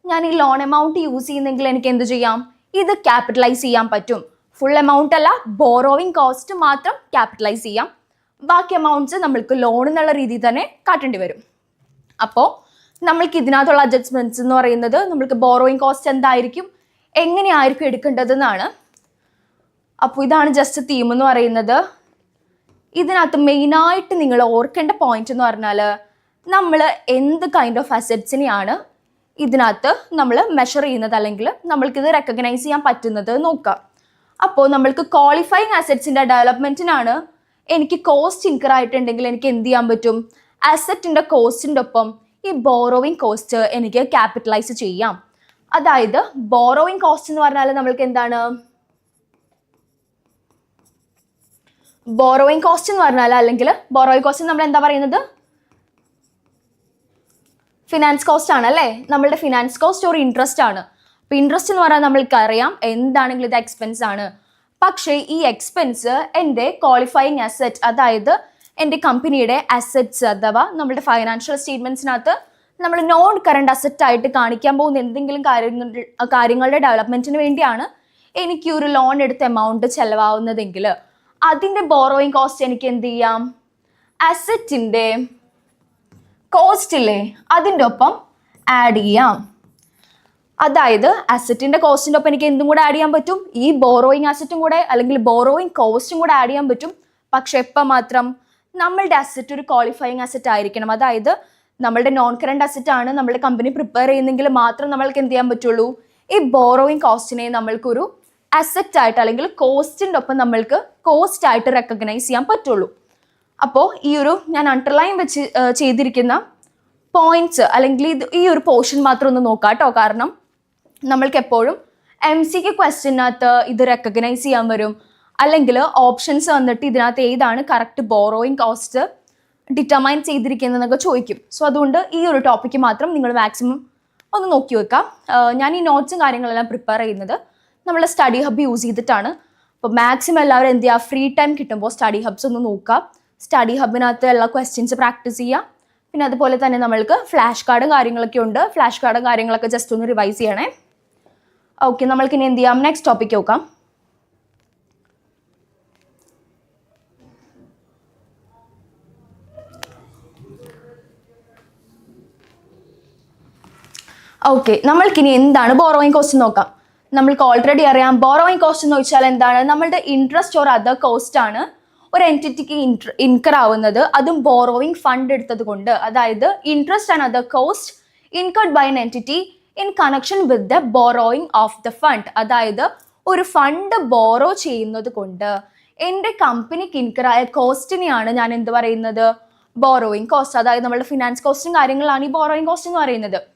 ഞാൻ ഈ ലോൺ എമൗണ്ട് യൂസ് ചെയ്യുന്നെങ്കിൽ എനിക്ക് എന്ത് ചെയ്യാം? ഇത് ക്യാപിറ്റലൈസ് ചെയ്യാൻ പറ്റും. ഫുൾ എമൗണ്ട് അല്ല ബോറോവിങ് കോസ്റ്റ് മാത്രം ക്യാപിറ്റലൈസ് ചെയ്യാം. ബാക്കി എമൗണ്ട്സ് നമ്മൾക്ക് ലോൺ എന്നുള്ള രീതിയിൽ തന്നെ കാട്ടേണ്ടി വരും. അപ്പോൾ നമ്മൾക്ക് ഇതിനകത്തുള്ള അഡ്ജസ്റ്റ്മെന്റ്സ് എന്ന് പറയുന്നത് നമ്മൾക്ക് ബോറോയിങ് കോസ്റ്റ് എന്തായിരിക്കും? എങ്ങനെയായിരിക്കും എടുക്കേണ്ടതെന്നാണ്. അപ്പോൾ ഇതാണ് ജസ്റ്റ് തീം എന്ന് പറയുന്നത്. ഇതിനകത്ത് മെയിനായിട്ട് നിങ്ങൾ ഓർക്കേണ്ട പോയിന്റ് എന്ന് പറഞ്ഞാൽ നമ്മൾ എന്ത് കൈൻഡ് ഓഫ് അസറ്റ്സിനെയാണ് ഇതിനകത്ത് നമ്മൾ മെഷർ ചെയ്യുന്നത് അല്ലെങ്കിൽ നമ്മൾക്കിത് റെക്കഗ്നൈസ് ചെയ്യാൻ പറ്റുന്നത് നോക്കാം അപ്പോൾ നമ്മൾക്ക് ക്വാളിഫൈങ് അസറ്റ്സിന്റെ ഡെവലപ്മെന്റിനാണ് എനിക്ക് കോസ്റ്റ് ഇൻകർ ആയിട്ടുണ്ടെങ്കിൽ എനിക്ക് എന്ത് ചെയ്യാൻ പറ്റും? അസറ്റിന്റെ കോസ്റ്റിന്റെ ഒപ്പം ഈ ബോറോവിങ് കോസ്റ്റ് എനിക്ക് ക്യാപിറ്റലൈസ് ചെയ്യാം. അതായത് ബോറോവിങ് കോസ്റ്റ് എന്ന് പറഞ്ഞാൽ നമ്മൾക്ക് എന്താണ്? ബോറോയിങ് കോസ്റ്റ് എന്ന് പറഞ്ഞാൽ അല്ലെങ്കിൽ ബോറോയിങ് കോസ്റ്റ് നമ്മൾ എന്താ പറയുന്നത്? ഫിനാൻസ് കോസ്റ്റ് ആണ് അല്ലേ? നമ്മളുടെ ഫിനാൻസ് കോസ്റ്റ് ഒരു ഇൻട്രസ്റ്റ് ആണ്. അപ്പോൾ ഇൻട്രസ്റ്റ് എന്ന് പറഞ്ഞാൽ നമ്മൾക്ക് അറിയാം എന്താണെങ്കിലും ഇത് എക്സ്പെൻസ് ആണ്. പക്ഷേ ഈ എക്സ്പെൻസ് എന്റെ ക്വാളിഫയിങ് അസറ്റ് അതായത് എന്റെ കമ്പനിയുടെ അസറ്റ്സ് അഥവാ നമ്മളുടെ ഫൈനാൻഷ്യൽ സ്റ്റേറ്റ്മെന്റ്സിനകത്ത് നമ്മൾ നോൺ കറണ്ട് അസറ്റ് ആയിട്ട് കാണിക്കാൻ പോകുന്ന എന്തെങ്കിലും കാര്യങ്ങൾ കാര്യങ്ങളുടെ ഡെവലപ്മെന്റിന് വേണ്ടിയാണ് എനിക്ക് ഒരു ലോൺ എടുത്ത എമൗണ്ട് ചിലവാവുന്നതെങ്കിൽ അതിന്റെ ബോറോയിങ് കോസ്റ്റ് എനിക്ക് എന്ത് ചെയ്യാം? അസറ്റിന്റെ കോസ്റ്റ് ഇല്ലേ അതിന്റെ ഒപ്പം ആഡ് ചെയ്യാം. അതായത് അസറ്റിന്റെ കോസ്റ്റിന്റെ ഒപ്പം എനിക്ക് എന്തും കൂടെ ആഡ് ചെയ്യാൻ പറ്റും? ഈ ബോറോയിങ് അസറ്റും കൂടെ അല്ലെങ്കിൽ ബോറോയിങ് കോസ്റ്റും കൂടെ ആഡ് ചെയ്യാൻ പറ്റും. പക്ഷെ എപ്പം മാത്രം? നമ്മളുടെ അസറ്റ് ഒരു ക്വാളിഫയിങ് അസറ്റ് ആയിരിക്കണം. അതായത് നമ്മളുടെ നോൺ കറണ്ട് അസറ്റ് ആണ് നമ്മളുടെ കമ്പനി പ്രിപ്പയർ ചെയ്യുന്നെങ്കിൽ മാത്രം നമ്മൾക്ക് എന്ത് ചെയ്യാൻ പറ്റുള്ളൂ? ഈ ബോറോയിങ് കോസ്റ്റിനെ നമ്മൾക്കൊരു അസറ്റ് ആയിട്ട് അല്ലെങ്കിൽ കോസ്റ്റിന്റെ ഒപ്പം നമ്മൾക്ക് കോസ്റ്റ് ആയിട്ട് റെക്കഗ്നൈസ് ചെയ്യാൻ പറ്റുള്ളൂ. അപ്പോൾ ഈ ഒരു ഞാൻ അണ്ടർലൈൻ വെച്ച് ചെയ്തിരിക്കുന്ന പോയിന്റ്സ് അല്ലെങ്കിൽ ഇത് ഈ ഒരു പോർഷൻ മാത്രം ഒന്ന് നോക്കാം കേട്ടോ കാരണം നമ്മൾക്ക് എപ്പോഴും എം സിക്ക് ക്വസ്റ്റിനകത്ത് ഇത് റെക്കഗ്നൈസ് ചെയ്യാൻ വരും. അല്ലെങ്കിൽ ഓപ്ഷൻസ് വന്നിട്ട് ഇതിനകത്ത് ഏതാണ് കറക്റ്റ് ബോറോയിങ് കോസ്റ്റ് ഡിറ്റർമൈൻ ചെയ്തിരിക്കുന്നതെന്നൊക്കെ ചോദിക്കും. സോ അതുകൊണ്ട് ഈ ഒരു ടോപ്പിക്ക് മാത്രം നിങ്ങൾ മാക്സിമം ഒന്ന് നോക്കി വെക്കാം. ഞാൻ ഈ നോട്ട്സും കാര്യങ്ങളെല്ലാം പ്രിപ്പയർ ചെയ്യുന്നത് നമ്മൾ സ്റ്റഡി ഹബ് യൂസ് ചെയ്തിട്ടാണ്. അപ്പോൾ മാക്സിമം എല്ലാവരും എന്ത് ചെയ്യുക ഫ്രീ ടൈം കിട്ടുമ്പോൾ സ്റ്റഡി ഹബ്സ് ഒന്ന് നോക്കുക സ്റ്റഡി ഹബിനകത്ത് എല്ലാ ക്വസ്റ്റ്യൻസ് പ്രാക്ടീസ് ചെയ്യുക പിന്നെ അതുപോലെ തന്നെ നമ്മൾക്ക് ഫ്ലാഷ് കാർഡും കാര്യങ്ങളൊക്കെ ഉണ്ട്. ഫ്ലാഷ് കാർഡും കാര്യങ്ങളൊക്കെ ജസ്റ്റ് ഒന്ന് റിവൈസ് ചെയ്യണേ. ഓക്കെ നമ്മൾക്ക് ഇനി എന്ത് ചെയ്യാം? നെക്സ്റ്റ് ടോപ്പിക് നോക്കാം. ഓക്കെ നമ്മൾക്കിനി എന്താണ് ബോറോയിങ് ക്വസ്റ്റ്യൻ നോക്കാം. നമ്മൾക്ക് ഓൾറെഡി അറിയാം. ബോറോയിങ് കോസ്റ്റ് എന്ന് വെച്ചാൽ എന്താണ്? നമ്മളുടെ ഇൻട്രസ്റ്റ് ഓർ അതർ കോസ്റ്റ് ആണ് ഒരു എന്റിറ്റിക്ക് ഇൻകർ ആവുന്നത്. അതും ബോറോയിങ് ഫണ്ട് എടുത്തത് കൊണ്ട്. അതായത് interest and other cost incurred by an entity in connection with the borrowing of the fund അതായത് ഒരു ഫണ്ട് ബോറോ ചെയ്യുന്നത് കൊണ്ട് എന്റെ കമ്പനിക്ക് ഇൻകറായ കോസ്റ്റിനെയാണ് ഞാൻ എന്ത് പറയുന്നത്? ബോറോയിങ് കോസ്റ്റ് അതായത് നമ്മുടെ ഫിനാൻസ് കോസ്റ്റും കാര്യങ്ങളാണ് ഈ ബോറോയിങ് കോസ്റ്റ് എന്ന് പറയുന്നത്.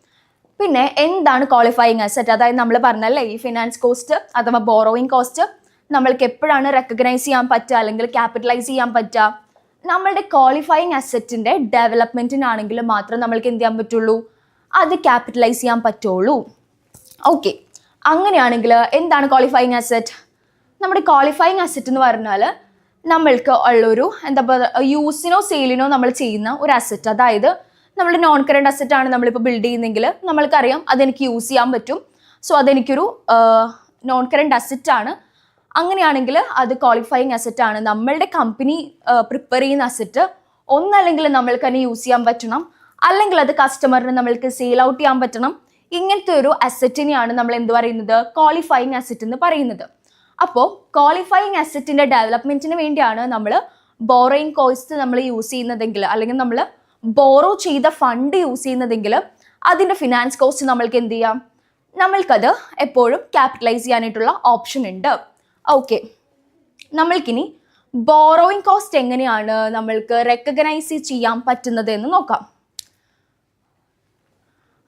പിന്നെ എന്താണ് ക്വാളിഫയിങ് അസറ്റ് അതായത് നമ്മൾ പറഞ്ഞല്ലേ ഈ ഫിനാൻസ് കോസ്റ്റ് അഥവാ ബോറോയിങ് കോസ്റ്റ് നമ്മൾക്ക് എപ്പോഴാണ് റെക്കഗ്നൈസ് ചെയ്യാൻ പറ്റുക അല്ലെങ്കിൽ ക്യാപിറ്റലൈസ് ചെയ്യാൻ പറ്റുക? നമ്മളുടെ ക്വാളിഫയിങ് അസറ്റിന്റെ ഡെവലപ്മെന്റിനാണെങ്കിൽ മാത്രം നമ്മൾക്ക് എന്ത് ചെയ്യാൻ പറ്റുള്ളൂ? അത് ക്യാപിറ്റലൈസ് ചെയ്യാൻ പറ്റുള്ളൂ. ഓക്കെ അങ്ങനെയാണെങ്കിൽ എന്താണ് ക്വാളിഫയിങ് അസറ്റ് നമ്മുടെ ക്വാളിഫയിങ് അസറ്റ് എന്ന് പറഞ്ഞാൽ നമ്മൾക്ക് ഉള്ളൊരു എന്താ പറയുക യൂസിനോ സെയിലിനോ നമ്മൾ ചെയ്യുന്ന ഒരു അസറ്റ് അതായത് നമ്മൾ നോൺ കറണ്ട് അസറ്റ് ആണ് നമ്മളിപ്പോൾ ബിൽഡ് ചെയ്യുന്നതെങ്കിൽ നമ്മൾക്കറിയാം അതെനിക്ക് യൂസ് ചെയ്യാൻ പറ്റും. സോ അതെനിക്കൊരു നോൺ കറണ്ട് അസറ്റ് ആണ്. അങ്ങനെയാണെങ്കിൽ അത് ക്വാളിഫയിങ് അസറ്റ് ആണ്. നമ്മളുടെ കമ്പനി പ്രിപ്പയർ ചെയ്യുന്ന അസറ്റ് ഒന്നല്ലെങ്കിൽ നമ്മൾക്ക് തന്നെ യൂസ് ചെയ്യാൻ പറ്റണം. അല്ലെങ്കിൽ അത് കസ്റ്റമറിന് നമ്മൾക്ക് സെയിൽ ഔട്ട് ചെയ്യാൻ പറ്റണം. ഇങ്ങനത്തെ ഒരു അസറ്റിനെയാണ് നമ്മൾ എന്ത് പറയുന്നത്? ക്വാളിഫയിങ് അസറ്റ് എന്ന് പറയുന്നത്. അപ്പോൾ ക്വാളിഫയിങ് അസറ്റിന്റെ ഡെവലപ്മെന്റിന് വേണ്ടിയാണ് നമ്മൾ ബോറയിങ് കോസ്റ്റ് നമ്മൾ യൂസ് ചെയ്യുന്നതെങ്കിൽ അല്ലെങ്കിൽ നമ്മൾ ബോറോ ചെയ്ത ഫണ്ട് യൂസ് ചെയ്യുന്നതെങ്കിൽ അതിന്റെ ഫിനാൻസ് കോസ്റ്റ് നമ്മൾക്ക് എന്ത് ചെയ്യാം? നമ്മൾക്കത് എപ്പോഴും ക്യാപിറ്റലൈസ് ചെയ്യാനായിട്ടുള്ള ഓപ്ഷൻ ഉണ്ട്. ഓക്കെ നമ്മൾക്കിനി ബോറോയിങ് കോസ്റ്റ് എങ്ങനെയാണ് നമ്മൾക്ക് റെക്കഗ്നൈസ് ചെയ്യാൻ പറ്റുന്നത് എന്ന് നോക്കാം.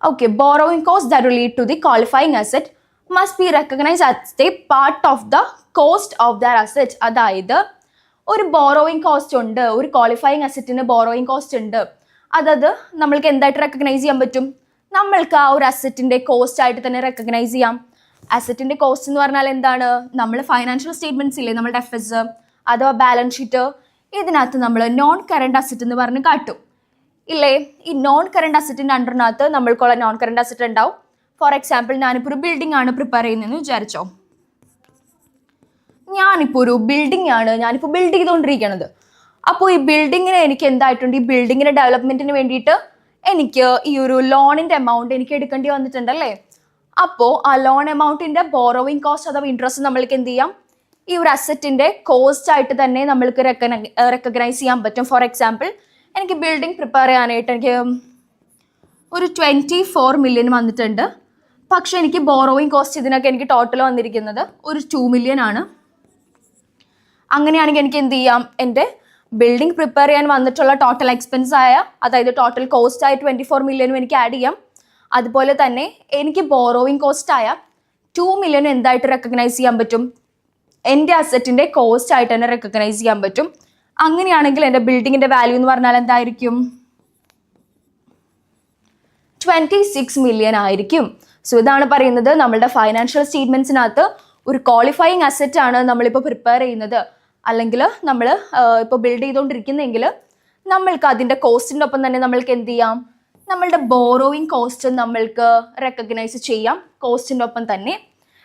Okay borrowing cost that relate to the qualifying asset must be recognise as a part of the cost of their asset അതായത് ഒരു ബോറോയിങ് കോസ്റ്റ് ഉണ്ട് ഒരു ക്വാളിഫയിങ് അസറ്റിന് ബോറോയിങ് കോസ്റ്റ് ഉണ്ട്. അതത് നമ്മൾക്ക് എന്തായിട്ട് റെക്കഗ്നൈസ് ചെയ്യാൻ പറ്റും? നമ്മൾക്ക് ആ ഒരു അസറ്റിന്റെ കോസ്റ്റ് ആയിട്ട് തന്നെ റെക്കഗ്നൈസ് ചെയ്യാം. അസറ്റിന്റെ കോസ്റ്റ് എന്ന് പറഞ്ഞാൽ എന്താണ്? നമ്മൾ ഫൈനാൻഷ്യൽ സ്റ്റേറ്റ്മെന്റ്സ് ഇല്ലേ നമ്മുടെ എഫ് എസ് അഥവാ ബാലൻസ് ഷീറ്റ് ഇതിനകത്ത് നമ്മൾ നോൺ കറണ്ട് അസറ്റ് എന്ന് പറഞ്ഞ് കാട്ടും. ഇല്ലേ? ഈ നോൺ കറണ്ട് അസറ്റിന്റെ അണ്ടറിനകത്ത് നമ്മൾക്കുള്ള നോൺ കറണ്ട് അസറ്റ് ഉണ്ടാവും. ഫോർ എക്സാമ്പിൾ ഞാനിപ്പോൾ ഒരു ബിൽഡിംഗ് ആണ് പ്രിപ്പയർ ചെയ്യുന്നതെന്ന് വിചാരിച്ചോ. ഞാനിപ്പോൾ ഒരു ബിൽഡിംഗ് ആണ് ഞാനിപ്പോൾ ബിൽഡ് ചെയ്തുകൊണ്ടിരിക്കുന്നത് അപ്പോൾ ഈ ബിൽഡിങ്ങിന് എനിക്ക് എന്തായിട്ടുണ്ട്? ഈ ബിൽഡിങ്ങിന്റെ ഡെവലപ്മെന്റിന് വേണ്ടിയിട്ട് എനിക്ക് ഈ ഒരു ലോണിന്റെ എമൗണ്ട് എനിക്ക് എടുക്കേണ്ടി വന്നിട്ടുണ്ടല്ലേ അപ്പോൾ ആ ലോൺ എമൗണ്ടിന്റെ ബോറോവിങ് കോസ്റ്റ് അഥവാ ഇൻട്രസ്റ്റ് നമ്മൾക്ക് എന്ത് ചെയ്യാം? ഈ ഒരു അസറ്റിന്റെ കോസ്റ്റ് ആയിട്ട് തന്നെ നമ്മൾക്ക് റെക്കഗ്നൈസ് ചെയ്യാൻ പറ്റും. ഫോർ എക്സാമ്പിൾ എനിക്ക് ബിൽഡിംഗ് പ്രിപ്പയർ ചെയ്യാനായിട്ട് എനിക്ക് ഒരു ട്വന്റി ഫോർ മില്യൺ വന്നിട്ടുണ്ട്. പക്ഷെ എനിക്ക് ബോറോയിങ് കോസ്റ്റ് ഇതിനൊക്കെ എനിക്ക് ടോട്ടൽ വന്നിരിക്കുന്നത് ഒരു ടു മില്യൺ ആണ്. അങ്ങനെയാണെങ്കിൽ എനിക്ക് എന്ത് ചെയ്യാം? എന്റെ ബിൽഡിംഗ് പ്രിപ്പയർ ചെയ്യാൻ വന്നിട്ടുള്ള ടോട്ടൽ എക്സ്പെൻസ് ആയ അതായത് ടോട്ടൽ കോസ്റ്റ് ആയ ട്വന്റി ഫോർ മില്യനും എനിക്ക് ആഡ് ചെയ്യാം. അതുപോലെ തന്നെ എനിക്ക് ബോറോവിങ് കോസ്റ്റ് ആയ ടു മില്യൺ എന്തായിട്ട് റെക്കഗ്നൈസ് ചെയ്യാൻ പറ്റും? എന്റെ അസറ്റിന്റെ കോസ്റ്റ് ആയിട്ട് തന്നെ റെക്കഗ്നൈസ് ചെയ്യാൻ പറ്റും. അങ്ങനെയാണെങ്കിൽ എന്റെ ബിൽഡിങ്ങിന്റെ വാല്യൂ എന്ന് പറഞ്ഞാൽ എന്തായിരിക്കും? ട്വന്റി സിക്സ് മില്യൺ ആയിരിക്കും. സോ ഇതാണ് പറയുന്നത് നമ്മളുടെ ഫൈനാൻഷ്യൽ സ്റ്റേറ്റ്മെന്റ്സിനകത്ത് ഒരു ക്വാളിഫയിങ് അസറ്റ് ആണ് നമ്മളിപ്പോൾ പ്രിപ്പയർ ചെയ്യുന്നത്. അല്ലെങ്കിൽ നമ്മൾ ഇപ്പോൾ ബിൽഡ് ചെയ്തുകൊണ്ടിരിക്കുന്നെങ്കിൽ നമ്മൾക്ക് അതിന്റെ കോസ്റ്റിന്റെ ഒപ്പം തന്നെ നമ്മൾക്ക് എന്ത് ചെയ്യാം? നമ്മളുടെ ബോറോയിങ് കോസ്റ്റ് നമ്മൾക്ക് റെക്കഗ്നൈസ് ചെയ്യാം കോസ്റ്റിന്റെ ഒപ്പം തന്നെ.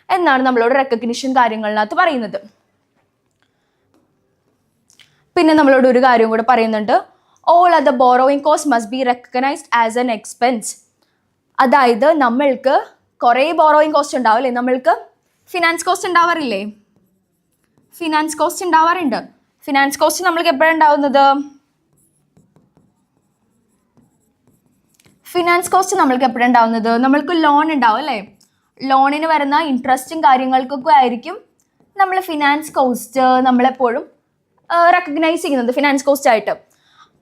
എന്നാണ് നമ്മളോട് റെക്കഗ്നിഷൻ കാര്യങ്ങളിനകത്ത് പറയുന്നത്. പിന്നെ നമ്മളോട് ഒരു കാര്യം കൂടെ പറയുന്നുണ്ട്. All other borrowing cost must be recognised as an expense അതായത് നമ്മൾക്ക് കുറേ ബോറോയിങ് കോസ്റ്റ് ഉണ്ടാവില്ലേ നമ്മൾക്ക് ഫിനാൻസ് കോസ്റ്റ് ഉണ്ടാവാറില്ലേ? ഫിനാൻസ് കോസ്റ്റ് ഉണ്ടാവാറുണ്ട് ഫിനാൻസ് കോസ്റ്റ് നമ്മൾക്ക് എപ്പോഴാണ് ഉണ്ടാവുന്നത് ഫിനാൻസ് കോസ്റ്റ് നമ്മൾക്ക് എപ്പോഴാണ് ഉണ്ടാവുന്നത് നമ്മൾക്ക് ലോൺ ഉണ്ടാവും അല്ലേ? ലോണിന് വരുന്ന ഇൻട്രസ്റ്റും കാര്യങ്ങൾക്കൊക്കെ ആയിരിക്കും നമ്മൾ ഫിനാൻസ് കോസ്റ്റ് നമ്മളെപ്പോഴും റെക്കഗ്നൈസ് ചെയ്യുന്നത് ഫിനാൻസ് കോസ്റ്റ് ആയിട്ട്.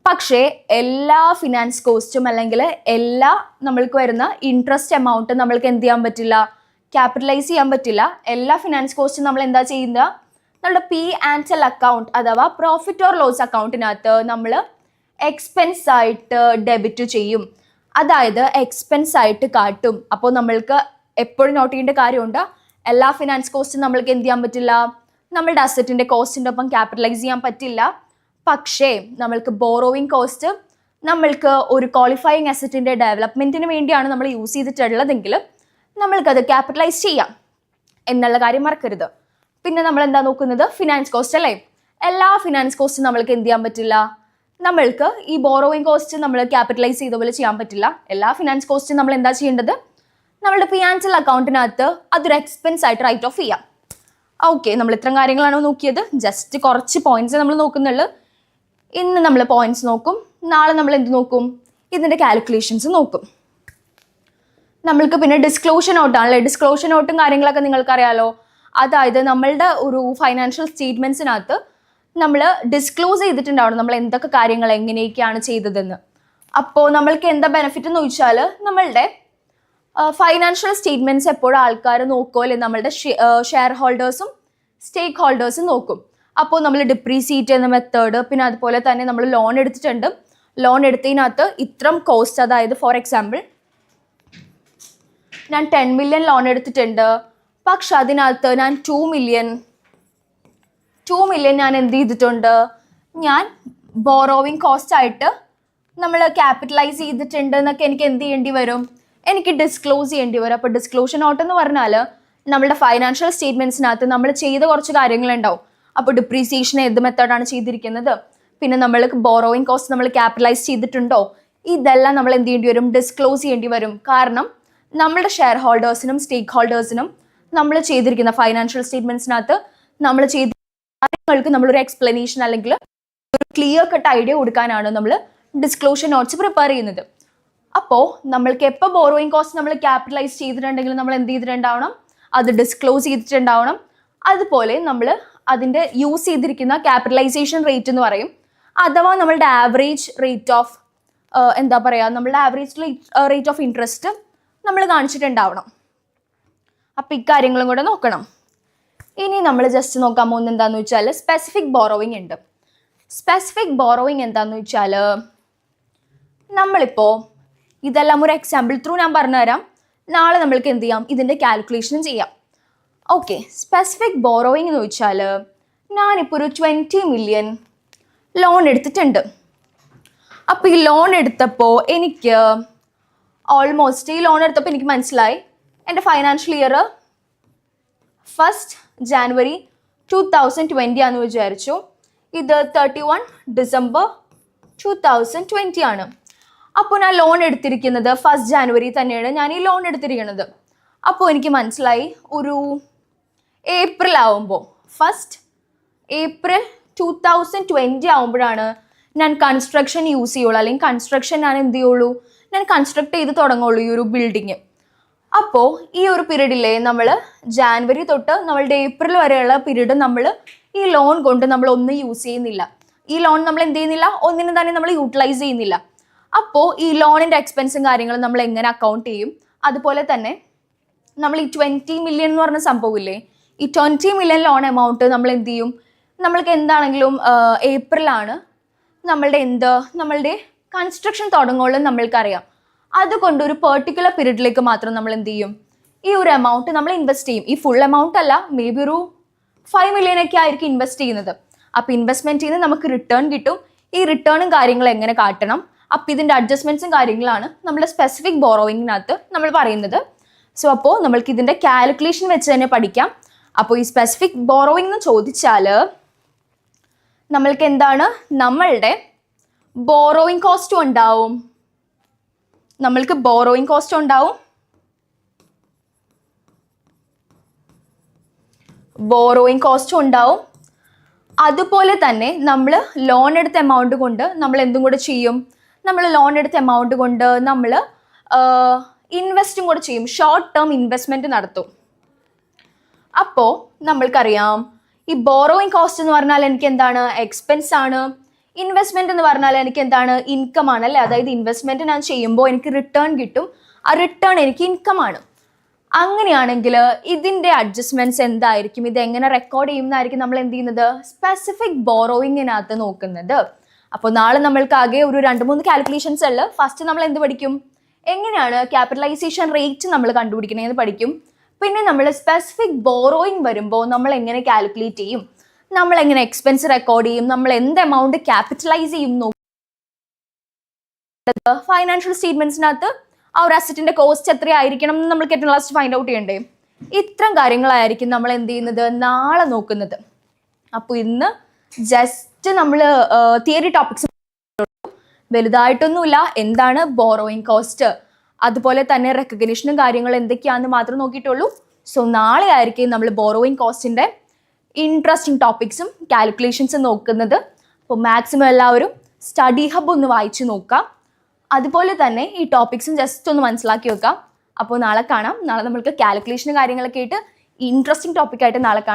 പക്ഷേ എല്ലാ ഫിനാൻസ് കോസ്റ്റും അല്ലെങ്കിൽ എല്ലാ നമ്മൾക്ക് വരുന്ന ഇൻട്രസ്റ്റ് എമൗണ്ട് നമ്മൾക്ക് എന്ത് ചെയ്യാൻ പറ്റില്ല? ക്യാപിറ്റലൈസ് ചെയ്യാൻ പറ്റില്ല. എല്ലാ ഫിനാൻസ് കോസ്റ്റും നമ്മൾ എന്താ ചെയ്യുന്നത് നമ്മുടെ പി ആൻഡ് എൽ അക്കൗണ്ട് അഥവാ പ്രോഫിറ്റ് ഓർ ലോസ് അക്കൗണ്ടിനകത്ത് നമ്മൾ എക്സ്പെൻസ് ആയിട്ട് ഡെബിറ്റ് ചെയ്യും. അതായത് എക്സ്പെൻസ് ആയിട്ട് കാട്ടും. അപ്പോൾ നമ്മൾക്ക് എപ്പോഴും നോട്ട് ചെയ്യേണ്ട കാര്യമുണ്ട്. എല്ലാ ഫിനാൻസ് കോസ്റ്റും നമ്മൾക്ക് എന്ത് ചെയ്യാൻ പറ്റില്ല? നമ്മളുടെ അസറ്റിന്റെ കോസ്റ്റിന്റെ ഒപ്പം ക്യാപിറ്റലൈസ് ചെയ്യാൻ പറ്റില്ല. പക്ഷേ നമ്മൾക്ക് ബോറോവിങ് കോസ്റ്റ് നമ്മൾക്ക് ഒരു ക്വാളിഫയിങ് അസറ്റിന്റെ ഡെവലപ്മെന്റിന് വേണ്ടിയാണ് നമ്മൾ യൂസ് ചെയ്തിട്ടുള്ളതെങ്കിൽ നമ്മൾക്കത് ക്യാപിറ്റലൈസ് ചെയ്യാം. എന്നുള്ള കാര്യം മറക്കരുത്. പിന്നെ നമ്മൾ എന്താ നോക്കുന്നത്? ഫിനാൻസ് കോസ്റ്റ് അല്ലേ? എല്ലാ ഫിനാൻസ് കോസ്റ്റും നമ്മൾക്ക് എന്ത് ചെയ്യാൻ പറ്റില്ല? നമ്മൾക്ക് ഈ ബോറോയിങ് കോസ്റ്റ് നമ്മൾ ക്യാപിറ്റലൈസ് ചെയ്ത പോലെ ചെയ്യാൻ പറ്റില്ല. എല്ലാ ഫിനാൻസ് കോസ്റ്റും നമ്മൾ എന്താ ചെയ്യേണ്ടത്? നമ്മുടെ ഫിനാൻഷ്യൽ അക്കൗണ്ടിനകത്ത് അതൊരു എക്സ്പെൻസ് ആയിട്ട് റൈറ്റ് ഓഫ് ചെയ്യാം. ഓക്കെ നമ്മൾ ഇത്രയും കാര്യങ്ങളാണ് നോക്കിയത്. ജസ്റ്റ് കുറച്ച് പോയിന്റ്സ് നമ്മൾ നോക്കുന്നുള്ളൂ. ഇന്ന് നമ്മൾ പോയിന്റ്സ് നോക്കും. നാളെ നമ്മൾ എന്ത് നോക്കും? ഇതിന്റെ കാൽക്കുലേഷൻസ് നോക്കും. നമ്മൾക്ക് പിന്നെ ഡിസ്ക്ലോഷൻ നോട്ടാണല്ലേ ഡിസ്ക്ലോഷൻ നോട്ടും കാര്യങ്ങളൊക്കെ നിങ്ങൾക്കറിയാലോ? അതായത് നമ്മളുടെ ഒരു ഫൈനാൻഷ്യൽ സ്റ്റേറ്റ്മെന്റ്സിനകത്ത് നമ്മൾ ഡിസ്ക്ലോസ് ചെയ്തിട്ടുണ്ടാവണം നമ്മൾ എന്തൊക്കെ കാര്യങ്ങൾ എങ്ങനെയൊക്കെയാണ് ചെയ്തതെന്ന്. അപ്പോൾ നമ്മൾക്ക് എന്താ ബെനിഫിറ്റ് എന്ന് ചോദിച്ചാൽ നമ്മളുടെ ഫൈനാൻഷ്യൽ സ്റ്റേറ്റ്മെന്റ്സ് എപ്പോഴും ആൾക്കാർ നോക്കുമല്ലേ നമ്മളുടെ ഷെയർ ഹോൾഡേഴ്സും സ്റ്റേക്ക് ഹോൾഡേഴ്സും നോക്കും. അപ്പോൾ നമ്മൾ ഡിപ്രീസിയേറ്റ് ചെയ്യുന്ന മെത്തേഡ് പിന്നെ അതുപോലെ തന്നെ നമ്മൾ ലോൺ എടുത്തിട്ടുണ്ട്. ലോൺ എടുത്തതിനകത്ത് ഇത്രം കോസ്റ്റ് അതായത് ഫോർ എക്സാമ്പിൾ ഞാൻ ടെൻ മില്യൺ ലോൺ എടുത്തിട്ടുണ്ട്. പക്ഷെ അതിനകത്ത് ഞാൻ ടു മില്യൺ ടു മില്യൺ ഞാൻ എന്ത് ചെയ്തിട്ടുണ്ട്? ഞാൻ ബോറോവിങ് കോസ്റ്റ് ആയിട്ട് നമ്മൾ ക്യാപിറ്റലൈസ് ചെയ്തിട്ടുണ്ട് എന്നൊക്കെ എനിക്ക് എന്ത് ചെയ്യേണ്ടി വരും? എനിക്ക് ഡിസ്ക്ലോസ് ചെയ്യേണ്ടി വരും. അപ്പോൾ ഡിസ്ക്ലോഷൻ നോട്ട് എന്ന് പറഞ്ഞാൽ നമ്മുടെ ഫൈനാൻഷ്യൽ സ്റ്റേറ്റ്മെന്റ്സിനകത്ത് നമ്മൾ ചെയ്ത കുറച്ച് കാര്യങ്ങളുണ്ടാവും. അപ്പോൾ ഡിപ്രീസിയേഷൻ ഏത് മെത്തേഡാണ് ചെയ്തിരിക്കുന്നത്? പിന്നെ നമ്മൾ ബോറോയിങ് കോസ്റ്റ് നമ്മൾ ക്യാപിറ്റലൈസ് ചെയ്തിട്ടുണ്ടോ? ഇതെല്ലാം നമ്മൾ എന്ത് ചെയ്യേണ്ടി വരും? ഡിസ്ക്ലോസ് ചെയ്യേണ്ടി വരും. കാരണം നമ്മുടെ ഷെയർ ഹോൾഡേഴ്സിനും സ്റ്റേക്ക് ഹോൾഡേഴ്സിനും നമ്മൾ ചെയ്തിരിക്കുന്ന ഫൈനാൻഷ്യൽ സ്റ്റേറ്റ്മെന്റ്സിനകത്ത് നമ്മൾ ചെയ്ത കാര്യങ്ങൾക്ക് നമ്മളൊരു എക്സ്പ്ലനേഷൻ അല്ലെങ്കിൽ ഒരു ക്ലിയർ കട്ട് ഐഡിയ കൊടുക്കാനാണ് നമ്മൾ ഡിസ്ക്ലോഷർ നോട്ട്സ് പ്രിപ്പയർ ചെയ്യുന്നത്. അപ്പോൾ നമ്മൾക്ക് എപ്പോൾ ബോറോയിങ് കോസ്റ്റ് നമ്മൾ ക്യാപിറ്റലൈസ് ചെയ്തിട്ടുണ്ടെങ്കിൽ നമ്മൾ എന്ത് ചെയ്തിട്ടുണ്ടാവണം? അത് ഡിസ്ക്ലോസ് ചെയ്തിട്ടുണ്ടാവണം. അതുപോലെ നമ്മൾ അതിന്റെ യൂസ് ചെയ്തിരിക്കുന്ന ക്യാപിറ്റലൈസേഷൻ റേറ്റ് എന്ന് പറയും. അഥവാ നമ്മളുടെ ആവറേജ് റേറ്റ് ഓഫ് എന്താ പറയുക നമ്മളുടെ ആവറേജ് റേറ്റ് ഓഫ് ഇൻട്രസ്റ്റ് നമ്മൾ കാണിച്ചിട്ടുണ്ടാവണം. അപ്പോൾ ഇക്കാര്യങ്ങളും കൂടെ നോക്കണം. ഇനി നമ്മൾ ജസ്റ്റ് നോക്കാൻ പോകുന്നത് എന്താണെന്ന് വെച്ചാൽ സ്പെസിഫിക് ബോറോവിങ് ഉണ്ട്. സ്പെസിഫിക് ബോറോവിങ് എന്താണെന്ന് വെച്ചാൽ നമ്മളിപ്പോൾ ഇതെല്ലാം ഒരു എക്സാമ്പിൾ ത്രൂ ഞാൻ പറഞ്ഞുതരാം. നാളെ നമ്മൾക്ക് എന്ത് ചെയ്യാം? ഇതിന്റെ കാൽക്കുലേഷനും ചെയ്യാം. ഓക്കെ സ്പെസിഫിക് ബോറോയിങ് എന്ന് വെച്ചാൽ ഞാനിപ്പോൾ ഒരു ട്വന്റി മില്യൺ ലോൺ എടുത്തിട്ടുണ്ട്. അപ്പോൾ ഈ ലോൺ എടുത്തപ്പോൾ എനിക്ക് ഓൾമോസ്റ്റ് ഈ ലോൺ എടുത്തപ്പോൾ എനിക്ക് മനസ്സിലായി എന്റെ financial year first January two thousand twenty ആണെന്ന് വിചാരിച്ചു. ഇത് thirty one December two thousand twenty ആണ്. അപ്പോൾ ഞാൻ ലോൺ എടുത്തിരിക്കുന്നത് ഫസ്റ്റ് ജാനുവരി തന്നെയാണ്. ഞാൻ ഈ ലോൺ എടുത്തിരിക്കുന്നത്. അപ്പോൾ എനിക്ക് മനസ്സിലായി ഒരു ഏപ്രിൽ ആവുമ്പോൾ first April two thousand twenty ആവുമ്പോഴാണ് ഞാൻ കൺസ്ട്രക്ഷൻ യൂസ് ചെയ്യുള്ളൂ. അല്ലെങ്കിൽ കൺസ്ട്രക്ഷൻ ഞാൻ എന്ത് ചെയ്യുള്ളൂ? ഞാൻ കൺസ്ട്രക്ട് ചെയ്ത് തുടങ്ങുള്ളൂ ഈ ഒരു ബിൽഡിങ് അപ്പോൾ ഈ ഒരു പീരീഡിലെ നമ്മൾ ജാനുവരി തൊട്ട് നമ്മളുടെ ഏപ്രിൽ വരെയുള്ള പീരീഡ് നമ്മൾ ഈ ലോൺ കൊണ്ട് നമ്മൾ ഒന്നും യൂസ് ചെയ്യുന്നില്ല. ഈ ലോൺ നമ്മൾ എന്ത് ചെയ്യുന്നില്ല? ഒന്നിനും തന്നെ നമ്മൾ യൂട്ടിലൈസ് ചെയ്യുന്നില്ല. അപ്പോൾ ഈ ലോണിന്റെ എക്സ്പെൻസും കാര്യങ്ങളും നമ്മൾ എങ്ങനെ അക്കൗണ്ട് ചെയ്യും? അതുപോലെ തന്നെ നമ്മൾ ഈ ട്വന്റി മില്യൺ എന്ന് പറഞ്ഞ സംഭവമില്ലേ ഈ ട്വന്റി മില്യൺ ലോൺ എമൗണ്ട് നമ്മൾ എന്ത് ചെയ്യും? നമ്മൾക്ക് എന്താണെങ്കിലും ഏപ്രിലാണ് നമ്മളുടെ എന്ത്? നമ്മളുടെ കൺസ്ട്രക്ഷൻ തുടങ്ങുള്ളൂ നമ്മൾക്കറിയാം. അതുകൊണ്ട് ഒരു പെർട്ടിക്കുലർ പീരീഡിലേക്ക് മാത്രം നമ്മൾ എന്ത് ചെയ്യും? ഈ ഒരു എമൗണ്ട് നമ്മൾ ഇൻവെസ്റ്റ് ചെയ്യും. ഈ ഫുൾ എമൗണ്ട് അല്ല മേ ബി ഒരു ഫൈവ് മില്യൺ ഒക്കെ ആയിരിക്കും ഇൻവെസ്റ്റ് ചെയ്യുന്നത്. അപ്പോൾ ഇൻവെസ്റ്റ്മെന്റിൽ ചെയ്യുന്ന നമുക്ക് റിട്ടേൺ കിട്ടും. ഈ റിട്ടേണും കാര്യങ്ങളും എങ്ങനെ കാട്ടണം? അപ്പോൾ ഇതിന്റെ അഡ്ജസ്റ്റ്മെന്റ്സും കാര്യങ്ങളാണ് നമ്മുടെ സ്പെസിഫിക് ബോറോയിങ്ങിനകത്ത് നമ്മൾ പറയുന്നത്. സോ അപ്പോൾ നമ്മൾക്ക് ഇതിന്റെ കാൽക്കുലേഷൻ വെച്ച് തന്നെ പഠിക്കാം. അപ്പോൾ ഈ സ്പെസിഫിക് ബോറോയിങ് എന്ന് ചോദിച്ചാൽ നമ്മൾക്ക് എന്താണ്? നമ്മളുടെ ബോറോയിങ് കോസ്റ്റും ഉണ്ടാവും. നമ്മൾക്ക് ബോറോയിങ് കോസ്റ്റ് ഉണ്ടാവും. ബോറോയിങ് കോസ്റ്റും ഉണ്ടാവും. അതുപോലെ തന്നെ നമ്മൾ ലോൺ എടുത്ത എമൗണ്ട് കൊണ്ട് നമ്മൾ എന്തും കൂടെ ചെയ്യും. നമ്മൾ ലോൺ എടുത്ത എമൗണ്ട് കൊണ്ട് നമ്മൾ ഇൻവെസ്റ്റും കൂടെ ചെയ്യും. ഷോർട്ട് ടേം ഇൻവെസ്റ്റ്മെന്റ് നടത്തും. അപ്പോൾ നമ്മൾക്കറിയാം ഈ ബോറോയിങ് കോസ്റ്റ് എന്ന് പറഞ്ഞാൽ എനിക്ക് എന്താണ്? എക്സ്പെൻസ് ആണ്. ഇൻവെസ്റ്റ്മെന്റ് എന്ന് പറഞ്ഞാൽ എനിക്ക് എന്താണ് ഇൻകം ആണ് അല്ലേ? അതായത് ഇൻവെസ്റ്റ്മെന്റ് ഞാൻ ചെയ്യുമ്പോൾ എനിക്ക് റിട്ടേൺ കിട്ടും. ആ റിട്ടേൺ എനിക്ക് ഇൻകം ആണ്. അങ്ങനെയാണെങ്കിൽ ഇതിന്റെ അഡ്ജസ്റ്റ്മെന്റ്സ് എന്തായിരിക്കും? ഇത് എങ്ങനെ റെക്കോർഡ് ചെയ്യുന്നതായിരിക്കും നമ്മൾ എന്ത് ചെയ്യുന്നത്? സ്പെസിഫിക് ബോറോയിങ്ങിനകത്ത് നോക്കുന്നത്. അപ്പോൾ നാളെ നമ്മൾക്ക് ആകെ ഒരു രണ്ട് മൂന്ന് കാൽക്കുലേഷൻസ് ഉള്ളു. ഫസ്റ്റ് നമ്മൾ എന്ത് പഠിക്കും? എങ്ങനെയാണ് ക്യാപിറ്റലൈസേഷൻ റേറ്റ് നമ്മൾ കണ്ടുപിടിക്കണമെന്ന് പഠിക്കും. പിന്നെ നമ്മൾ സ്പെസിഫിക് ബോറോയിങ് വരുമ്പോൾ നമ്മൾ എങ്ങനെ കാൽക്കുലേറ്റ് ചെയ്യും? നമ്മൾ എങ്ങനെ എക്സ്പെൻസ് റെക്കോർഡ് ചെയ്യും? നമ്മൾ എന്ത് എമൗണ്ട് ക്യാപിറ്റലൈസ് ചെയ്യും ഫൈനാൻഷ്യൽ സ്റ്റേറ്റ്മെന്റ്സിനകത്ത് ആ ഒരു അസറ്റിന്റെ കോസ്റ്റ് എത്രയായിരിക്കണം എന്ന് നമ്മൾ ഏറ്റവും ലാസ്റ്റ് ഫൈൻഡ് ഔട്ട് ചെയ്യണ്ടേ? ഇത്തരം കാര്യങ്ങളായിരിക്കും നമ്മൾ എന്ത് ചെയ്യുന്നത്? നാളെ നോക്കുന്നത്. അപ്പോൾ ഇന്ന് ജസ്റ്റ് നമ്മൾ തിയറി ടോപ്പിക്സ് വലുതായിട്ടൊന്നുമില്ല. എന്താണ് ബോറോയിങ് കോസ്റ്റ് അതുപോലെ തന്നെ റെക്കഗ്നീഷനും കാര്യങ്ങളും എന്തൊക്കെയാണെന്ന് മാത്രം നോക്കിയിട്ടുള്ളൂ സോ നാളെ ആയിരിക്കും നമ്മൾ ബോറോയിങ് കോസ്റ്റിന്റെ ഇൻട്രസ്റ്റിംഗ് ടോപ്പിക്സും കാൽക്കുലേഷൻസും നോക്കുന്നത്. അപ്പോൾ മാക്സിമം എല്ലാവരും സ്റ്റഡി ഹബ് ഒന്ന് വായിച്ചു നോക്കാം അതുപോലെ തന്നെ ഈ ടോപ്പിക്സും ജസ്റ്റ് ഒന്ന് മനസ്സിലാക്കി വെക്കാം അപ്പോൾ നാളെ കാണാം. നാളെ നമ്മൾക്ക് കാൽക്കുലേഷനും കാര്യങ്ങളൊക്കെ ആയിട്ട് ഇൻട്രസ്റ്റിംഗ് ടോപ്പിക്കായിട്ട് നാളെ കാണാം.